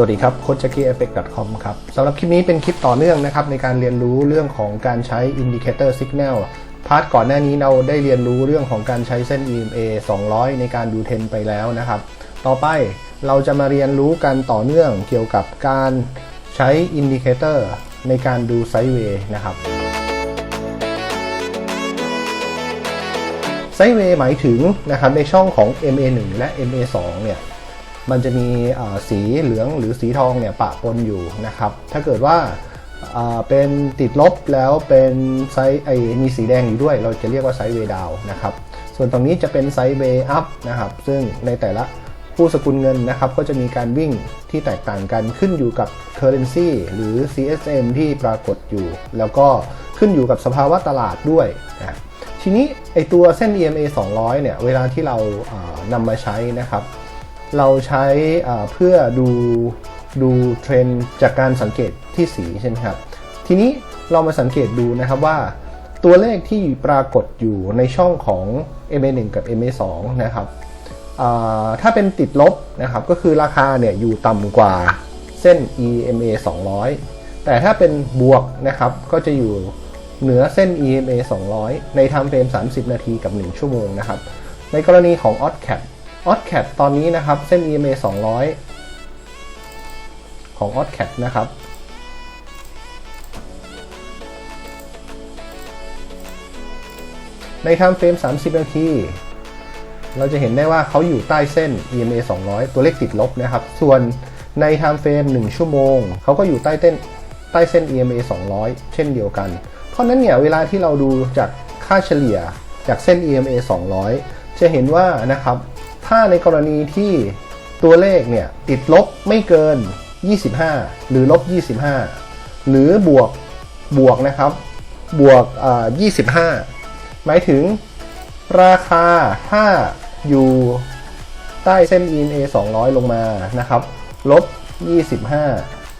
วัสดีครับ c o a c h j a c k i e f f e c t c o m ครับสำหรับคลิปนี้เป็นคลิปต่อเนื่องนะครับในการเรียนรู้เรื่องของการใช้ Indicator Signal พาร์ทก่อนหน้านี้เราได้เรียนรู้เรื่องของการใช้เส้น EMA 200 ในการดูเทนไปแล้วนะครับ ต่อไปเราจะมาเรียนรู้กันต่อเนื่องเกี่ยวกับการใช้ Indicator ในการดูไซด์เวย์นะครับไซด์เวย์หมายถึงนะครับในช่องของ MA1 และ MA2 เนี่ย มันจะมีสีเหลืองหรือสีทองเนี่ยปะปนอยู่นะครับ ถ้าเกิดว่าเป็นติดลบแล้วเป็นไซด์ไอมีสีแดงอยู่ด้วย เราจะเรียกว่าไซด์เวดาวนะครับ ส่วนตรงนี้จะเป็นไซด์เวย์อัพนะครับ ซึ่งในแต่ละผู้สกุลเงินนะครับ ก็จะมีการวิ่งที่แตกต่างกันขึ้นอยู่กับ Currency หรือ CSM ที่ปรากฏอยู่ แล้วก็ขึ้นอยู่กับสภาวะตลาดด้วยนะทีนี้ไอตัวเส้น EMA 200 เนี่ย เวลาที่เรานำมาใช้นะครับ เราใช้เพื่อดูดูเทรนจากการสังเกตที่สีใช่ไหมครับ ทีนี้เรามาสังเกตดูนะครับว่า ตัวเลขที่ปรากฏอยู่ในช่องของ MA1 กับ MA2 นะครับถ้าเป็นติดลบนะครับก็คือราคาเนี่ยอยู่ต่ำกว่าเส้น EMA 200 แต่ถ้าเป็นบวกนะครับก็จะอยู่เหนือเส้น EMA 200 ในไทม์เฟรม 30 นาทีกับ 1 ชั่วโมงนะครับ ในกรณีของ o d c a t o d c a t ตอนนี้นะครับ เส้น EMA 200 ของ o d c a t นะครับ ในไทม์เฟรม 30 นาที เราจะเห็นได้ว่าเขาอยู่ใต้เส้น EMA 200 ตัวเลขติดลบนะครับ ส่วนในไทม์เฟรม 1 ชั่วโมง เขาก็อยู่ใต้เต้นใต้เส้น EMA 200 เช่นเดียวกัน เพราะฉะนั้นเนี่ยเวลาที่เราดูจากค่าเฉลี่ยจากเส้น EMA 200 จะเห็นว่านะครับ ถ้าในกรณีที่ตัวเลขเนี่ยติดลบไม่เกิน 25 หรือลบ 25 หรือบวกบวกนะครับบวกอ่า25 หมายถึงราคาถ้าอยู่ใต้เส้น EMA 200 ลงมานะครับลบ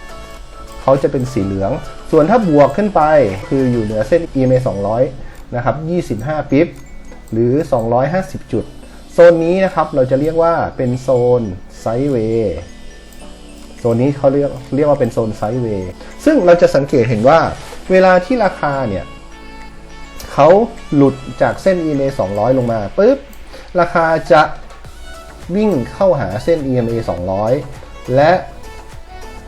25 เขาจะเป็นสีเหลือง ส่วนถ้าบวกขึ้นไปคืออยู่เหนือเส้น EMA 200 นะครับ 25 ปิ๊บ หรือ 250 จุด โซนนี้นะครับเราจะเรียกว่าเป็นโซนไซด์เวย์โซนนี้เขาเรียกเรียกว่าเป็นโซนไซด์เวย์ซึ่งเราจะสังเกตเห็นว่าเวลาที่ราคาเนี่ยเขาหลุดจากเส้น EMA 200 ลงมาปุ๊บราคาจะวิ่งเข้าหาเส้น EMA 200 และ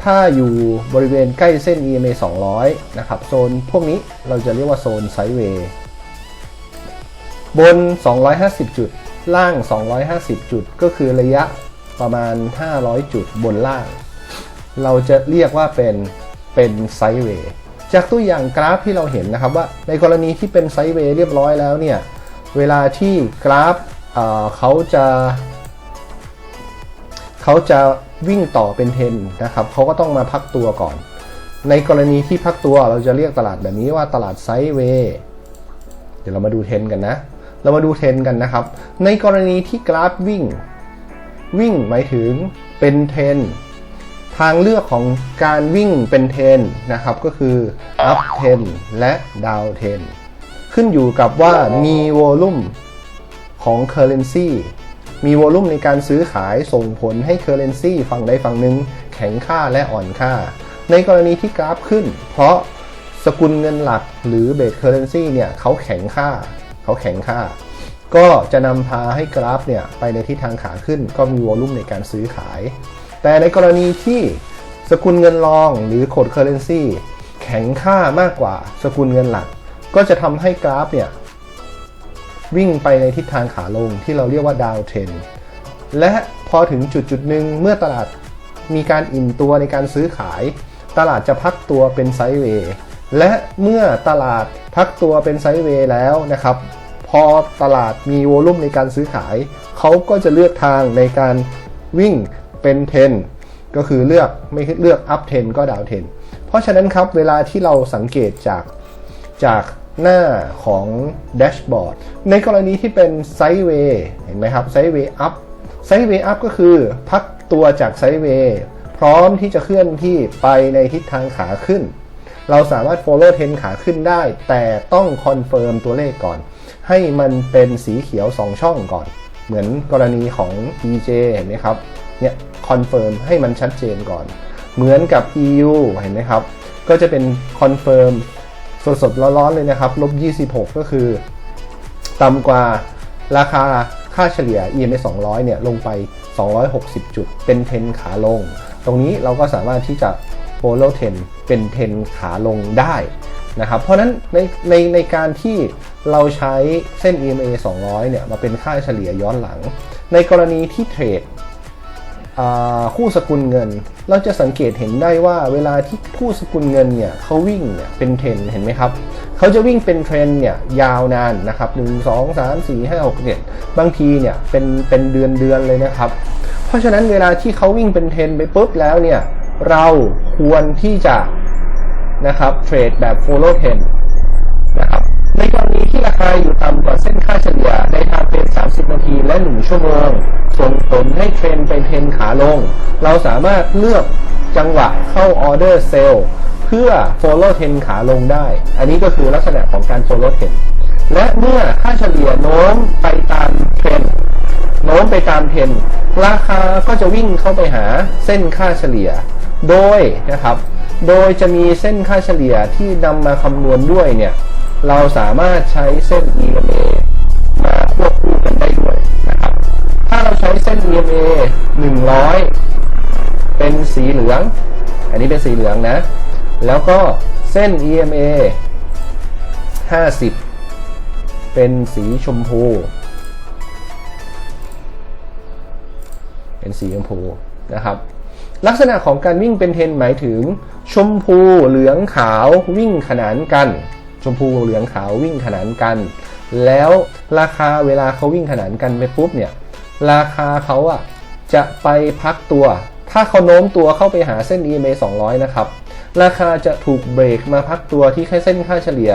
ถ้าอยู่บริเวณใกล้เส้น EMA 200 นะครับ โซนพวกนี้เราจะเรียกว่าโซนไซด์เวย์บน 250 จุด ล่าง 250 จุด ก็คือระยะประมาณ 500 จุดบนล่าง เราจะเรียกว่าเป็นเป็นไซด์เวย์จากตัวอย่างกราฟที่เราเห็นนะครับว่าในกรณีที่เป็นไซด์เวย์เรียบร้อยแล้วเนี่ย เวลาที่กราฟเเขาจะเขาจะวิ่งต่อเป็นเทนนะครับเขาก็ต้องมาพักตัวก่อน ในกรณีที่พักตัวเราจะเรียกตลาดแบบนี้ว่าตลาดไซด์เวย์เดี๋ยวเรามาดูเทนกันนะ เรามาดูเทรนกันนะครับ ในกรณีที่กราฟวิ่ง วิ่งหมายถึงเป็นเทรนทางเลือกของการวิ่งเป็นเทรนนะครับ ก็คือ up 10และ down 10ขึ้นอยู่กับว่ามีวอลุ่มของ currency มีวอลุ่มในการซื้อขายส่งผลให้ currency ฝั่งใดฝั่งหนึ่งแข็งค่าและอ่อนค่า ในกรณีที่กราฟขึ้น เพราะสกุลเงินหลักหรือเบสเคอร์เรนซีเนี่ยเขาแข็งค่า เขาแข็งค่า ก็จะนำพาให้กราฟเนี่ยไปในทิศทางขาขึ้น ก็มีวอลุ่มในการซื้อขาย แต่ในกรณีที่สกุลเงินรองหรือโคดเคอร์เรนซีแข็งค่ามากกว่าสกุลเงินหลัก ก็จะทำให้กราฟเนี่ยวิ่งไปในทิศทางขาลงที่เราเรียกว่าดาวเทรนและพอถึงจุดจุดหนึ่งเมื่อตลาดมีการอิ่มตัวในการซื้อขาย ตลาดจะพักตัวเป็นไซด์เวย์ และเมื่อตลาดพักตัวเป็นไซด์เวย์แล้วนะครับ พอตลาดมีโวลุ่มในการซื้อขาย เขาก็จะเลือกทางในการวิ่งเป็นเทนก็คือเลือกไม่เลือกอัพเทนก็ดาวเทนเพราะฉะนั้นครับเวลาที่เราสังเกตจากจากหน้าของแดชบอร์ดในกรณีที่เป็นไซด์เวย์เห็นไหมครับไซด์เวย์อัพไซด์เวย์อัพก็คือพักตัวจากไซด์เวย์พร้อมที่จะเคลื่อนที่ไปในทิศทางขาขึ้น เราสามารถ follow trend ขาขึ้นได้ แต่ต้องคอนเฟิร์มตัวเลขก่อน ให้มันเป็นสีเขียว 2 ช่องก่อน เหมือนกรณีของ DJ เห็นไหมครับ เนี่ยคอนเฟิร์มให้มันชัดเจนก่อน เหมือนกับ EU เห็นไหมครับ ก็จะเป็นคอนเฟิร์มสดๆร้อนๆเลยนะครับลบ26 ก็คือต่ำกว่าราคาค่าเฉลี่ย EMA 200 เนี่ยลงไป 260 จุด เป็นเทรนขาลง ตรงนี้เราก็สามารถที่จะ follow เทนเป็นเทนขาลงได้นะครับ เพราะนั้นในในในการที่เราใช้เส้น EMA 200 เนี่ยมาเป็นค่าเฉลี่ยย้อนหลัง ในกรณีที่เทรดคู่สกุลเงิน เราจะสังเกตเห็นได้ว่าเวลาที่คู่สกุลเงินเนี่ยเขาวิ่งเนี่ยเป็นเทรนเห็นไหมครับเขาจะวิ่งเป็นเทรนเนี่ยยาวนานนะครับ1 2 3 4 5 6 7บางทีเนี่ยเป็นเป็นเดือนเดือนเลยนะครับ เพราะฉะนั้นเวลาที่เขาวิ่งเป็นเทรนไปปุ๊บแล้วเนี่ย เราควรที่จะนะครับเทรดแบบ follow trend นะครับในกรณีที่ราคาอยู่ต่ำกว่าเส้นค่าเฉลี่ยในทางเป็น30 นาทีและ 1 ชั่วโมงส่งผลให้เทรนเป็นเทรนขาลง เราสามารถเลือกจังหวะเข้าออเดอร์เซลเพื่อ follow trend ขาลงได้ อันนี้ก็คือลักษณะของการ follow trend และเมื่อค่าเฉลี่ยโน้มไปตามเทรนโน้มไปตามเทรนราคาก็จะวิ่งเข้าไปหาเส้นค่าเฉลี่ย โดยนะครับ โดยจะมีเส้นค่าเฉลี่ยที่นำมาคำนวณด้วยเนี่ย เราสามารถใช้เส้น EMA มาควบคู่กันได้ด้วยนะครับ ถ้าเราใช้เส้น EMA 100 เป็นสีเหลือง อันนี้เป็นสีเหลืองนะ แล้วก็เส้น EMA 50 เป็นสีชมพู เป็นสีชมพูนะครับ ลักษณะของการวิ่งเป็นเทรนหมายถึง ชมพูเหลืองขาววิ่งขนานกัน ชมพูเหลืองขาววิ่งขนานกัน แล้วราคาเวลาเขาวิ่งขนานกันไปปุ๊บเนี่ยราคาเขาอะจะไปพักตัว ถ้าเขาโน้มตัวเข้าไปหาเส้น EMA 200 นะครับ ราคาจะถูกเบรกมาพักตัวที่แค่เส้นค่าเฉลี่ย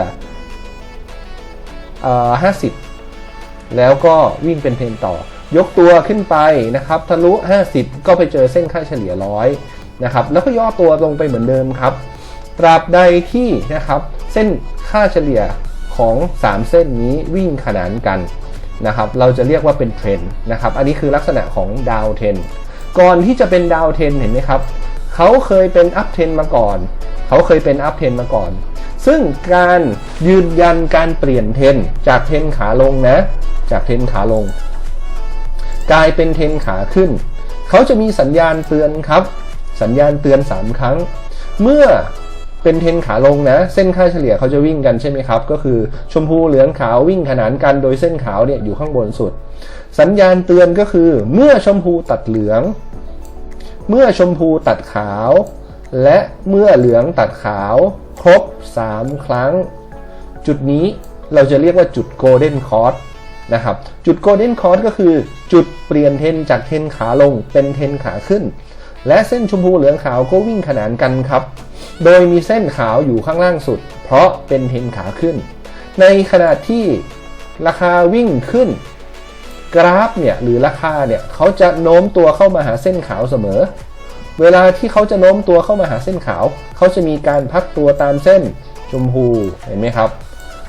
50 แล้วก็วิ่งเป็นเทรนต่อ ยกตัวขึ้นไปนะครับทะลุ 50 ก็ไปเจอเส้นค่าเฉลี่ย100นะครับแล้วก็ย่อตัวลงไปเหมือนเดิมครับ ตราบใดที่นะครับเส้นค่าเฉลี่ยของ 3 เส้นนี้วิ่งขนานกันนะครับเราจะเรียกว่าเป็นเทรนนะครับอันนี้คือลักษณะของดาวเทรนก่อนที่จะเป็นดาวเทรนเห็นไหมครับเขาเคยเป็นอัพเทรนมาก่อนเขาเคยเป็นอัพเทรนมาก่อน ซึ่งการยืนยันการเปลี่ยนเทรนจากเทรนขาลงนะ จากเทรนขาลง กลายเป็นเทรนขาขึ้น เขาจะมีสัญญาณเตือนครับ สัญญาณเตือน 3 ครั้ง เมื่อเป็นเทรนขาลงนะ เส้นค่าเฉลี่ยเขาจะวิ่งกันใช่ไหมครับ ก็คือชมพูเหลืองขาววิ่งขนานกันโดยเส้นขาวเนี่ยอยู่ข้างบนสุด สัญญาณเตือนก็คือ เมื่อชมพูตัดเหลือง เมื่อชมพูตัดขาว และเมื่อเหลืองตัดขาว ครบ 3 ครั้ง จุดนี้เราจะเรียกว่าจุดโกลเด้นคอร์ส นะครับ จุดโกลเด้นคอร์สก็คือจุดเปลี่ยนเทนจากเทนขาลงเป็นเทนขาขึ้น และเส้นชมพูเหลืองขาวก็วิ่งขนานกันครับ โดยมีเส้นขาวอยู่ข้างล่างสุด เพราะเป็นเทนขาขึ้น ในขณะที่ราคาวิ่งขึ้น กราฟเนี่ยหรือราคาเนี่ยเขาจะโน้มตัวเข้ามาหาเส้นขาวเสมอ เวลาที่เขาจะโน้มตัวเข้ามาหาเส้นขาว เขาจะมีการพักตัวตามเส้นชมพูเห็นไหมครับ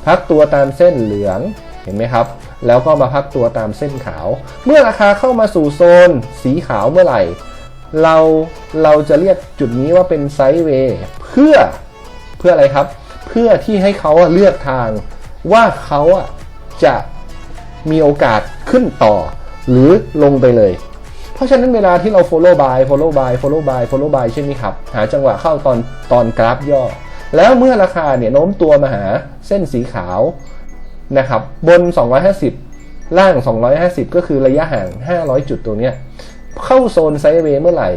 พักตัวตามเส้นเหลืองเห็นไหมครับ แล้วก็มาพักตัวตามเส้นขาว เมื่อราคาเข้ามาสู่โซนสีขาวเมื่อไหร่ เราเราจะเรียกจุดนี้ว่าเป็นไซด์เวย์เพื่อเพื่ออะไรครับ เพื่อที่ให้เขาเลือกทางว่าเขาจะมีโอกาสขึ้นต่อ หรือลงไปเลย เพราะฉะนั้นเวลาที่เรา follow by follow by follow by follow by ใช่ไหมครับ หาจังหวะเข้าตอนตอนกราฟย่อ แล้วเมื่อราคาเนี่ยโน้มตัวมาหาเส้นสีขาว นะครับ บน 250 ล่าง 250 ก็คือระยะห่าง 500 จุดตัวเนี้ย เข้าโซนไซด์เวย์เมื่อไหร่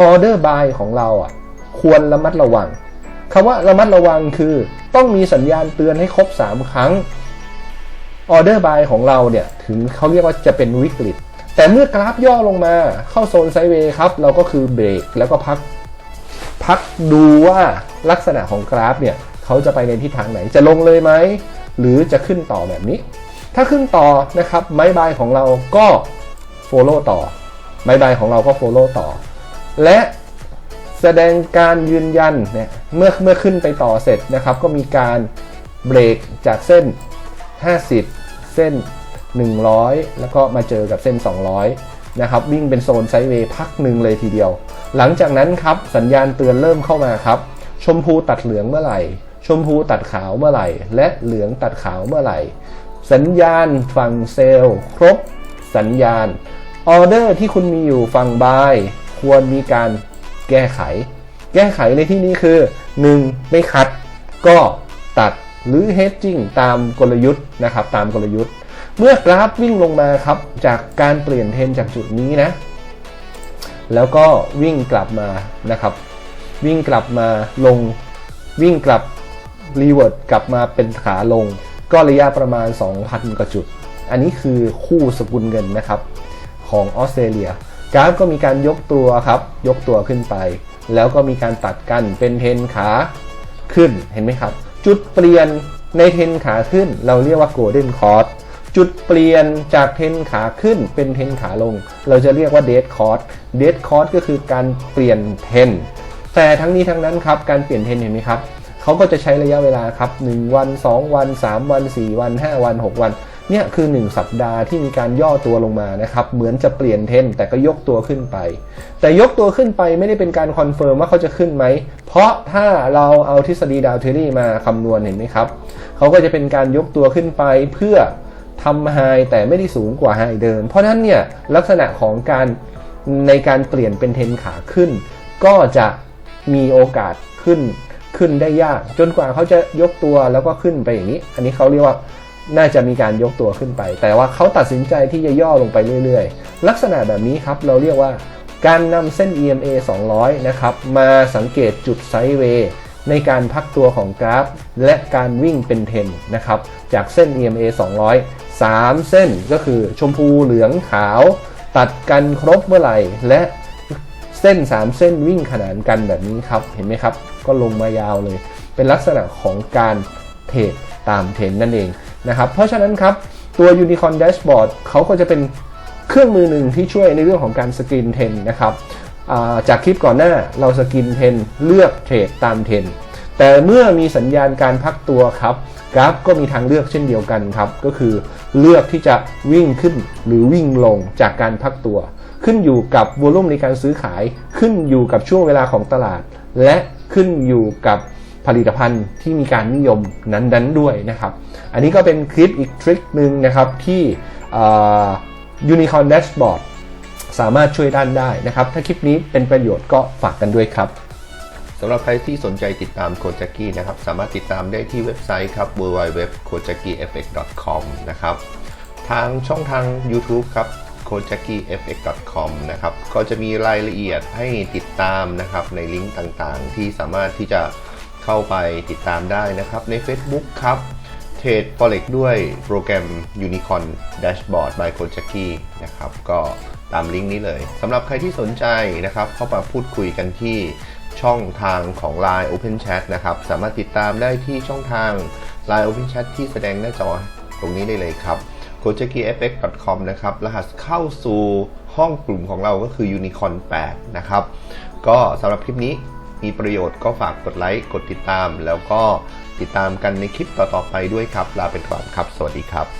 ออเดอร์บายของเราอะ ควรระมัดระวังคำว่าระมัดระวังคือ ต้องมีสัญญาณเตือนให้ครบ 3 ครั้งออเดอร์บายของเราเนี่ย ถึงเขาเรียกว่าจะเป็นวิกฤต แต่เมื่อกราฟย่อลงมาเข้าโซนไซด์เวย์ครับ เราก็คือเบรกแล้วก็พัก พักดูว่าลักษณะของกราฟเนี่ยเขาจะไปในทิศทางไหนจะลงเลยไหม หรือจะขึ้นต่อแบบนี้ ถ้าขึ้นต่อนะครับไม้บายของเราก็ follow ต่อไม้บายของเราก็ follow ต่อ และแสดงการยืนยันเนี่ยเมื่อเมื่อขึ้นไปต่อเสร็จนะครับ ก็มีการเบรกจากเส้น 50 เส้น 100 แล้วก็มาเจอกับเส้น 200 นะครับ วิ่งเป็นโซนไซด์เวย์พักหนึ่งเลยทีเดียว หลังจากนั้นครับ สัญญาณเตือนเริ่มเข้ามาครับ ชมพูตัดเหลืองเมื่อไหร่ มพูตัดขาวเมื่อไหร่ และเหลืองตัดขาวเมื่อไหร่ สัญญาณฝั่งเซลล์ครบ สัญญาณออเดอร์ที่คุณมีอยู่ฝั่งบายควรมีการแก้ไข แก้ไขในที่นี้คือ 1. ไม่คัด ก็ตัดหรือ hedging ตามกลยุทธ์นะครับ ตามกลยุทธ์ เมื่อกราฟวิ่งลงมาครับ จากการเปลี่ยนเทรนจากจุดนี้นะ แล้วก็วิ่งกลับมานะครับ วิ่งกลับมาลงวิ่งกลับ รีเวิร์ดกลับมาเป็นขาลง ก็ระยะประมาณ 2,000 กว่าจุด อันนี้คือคู่สกุลเงินนะครับของออสเตรเลียกราฟก็มีการยกตัวครับ ยกตัวขึ้นไป แล้วก็มีการตัดกันเป็นเทนขาขึ้นเห็นไหมครับ จุดเปลี่ยนในเทนขาขึ้น เราเรียกว่า golden cross จุดเปลี่ยนจากเทนขาขึ้นเป็นเทนขาลง เราจะเรียกว่า dead cross dead cross ก็คือการเปลี่ยนเทนแต่ทั้งนี้ทั้งนั้นครับ การเปลี่ยนเทนเห็นไหมครับ เขาก็จะใช้ระยะเวลาครับ 1 วัน 2 วัน 3 วัน 4 วัน 5 วัน 6 วันเนี่ยคือ 1 สัปดาห์ที่มีการย่อตัวลงมานะครับ เหมือนจะเปลี่ยนเทนแต่ก็ยกตัวขึ้นไป แต่ยกตัวขึ้นไปไม่ได้เป็นการคอนเฟิร์มว่าเขาจะขึ้นไหม เพราะถ้าเราเอาทฤษฎีดาวเทอรี่มาคำนวณเห็นไหมครับ เขาก็จะเป็นการยกตัวขึ้นไปเพื่อทำไฮแต่ไม่ได้สูงกว่าไฮเดิม เพราะนั้นเนี่ยลักษณะของการในการเปลี่ยนเป็นเทนขาขึ้น ก็จะมีโอกาสขึ้น ขึ้นได้ยาก จนกว่าเขาจะยกตัวแล้วก็ขึ้นไปอย่างนี้ อันนี้เขาเรียกว่าน่าจะมีการยกตัวขึ้นไป แต่ว่าเขาตัดสินใจที่จะย่อลงไปเรื่อยๆ ลักษณะแบบนี้ครับเราเรียกว่าการนำเส้น EMA 200 นะครับ มาสังเกตจุดไซด์เวย์ในการพักตัวของกราฟ และการวิ่งเป็นเทนนะครับ จากเส้น EMA 200 3 เส้นก็คือชมพูเหลืองขาว ตัดกันครบเมื่อไหร่ และ เส้น 3 เส้นวิ่งขนานกันแบบนี้ครับ เห็นไหมครับ ก็ลงมายาวเลย เป็นลักษณะของการเทรดตามเทรนนั่นเองนะครับ เพราะฉะนั้นครับ ตัว Unicorn Dashboard เขาก็จะเป็นเครื่องมือหนึ่งที่ช่วยในเรื่องของการสกรีนเทรนนะครับจากคลิปก่อนหน้าเราสกรีนเทรนเลือกเทรดตามเทรนแต่เมื่อมีสัญญาณการพักตัวครับ กราฟก็มีทางเลือกเช่นเดียวกันครับ ก็คือเลือกที่จะวิ่งขึ้นหรือวิ่งลงจากการพักตัว ขึ้นอยู่กับวอลุ่มในการซื้อขาย ขึ้นอยู่กับช่วงเวลาของตลาด และขึ้นอยู่กับผลิตภัณฑ์ที่มีการนิยมนั้นๆด้วยนะครับ อันนี้ก็เป็นคลิปอีกทริคหนึ่งนะครับที่ยูนิคอร์นแดชบอร์ดสามารถช่วยด้านได้นะครับ ถ้าคลิปนี้เป็นประโยชน์ก็ฝากกันด้วยครับสำหรับใครที่สนใจติดตามโคจักกี้นะครับ สามารถติดตามได้ที่เว็บไซต์ครับ www.kojakieffect.com นะครับ ทางช่องทาง YouTube ครับ kojakieffect.com นะครับก็จะมีรายละเอียดให้ติดตามนะครับในลิงก์ต่างๆ ที่สามารถที่จะเข้าไปติดตามได้นะครับใน Facebook ครับเทรด Forex ด้วยโปรแกรม Unicorn Dashboard by k o j a k i นะครับก็ตามลิงก์นี้เลยสำหรับใครที่สนใจนะครับเข้ามาพูดคุยกันที่ช่องทางของ Line Open Chat นะครับ สามารถติดตามได้ที่ช่องทาง Line Open Chat ที่แสดงหน้าจอตรงนี้ได้เลยครับ k o j a k i f x c o m นะครับ รหัสเข้าสู่ห้องกลุ่มของเราก็คือ Unicorn 8 นะครับ ก็สำหรับคลิปนี้มีประโยชน์ก็ฝากกดไลค์ กดติดตาม แล้วก็ติดตามกันในคลิปต่อๆไปด้วยครับ ลาไปก่อนครับ สวัสดีครับ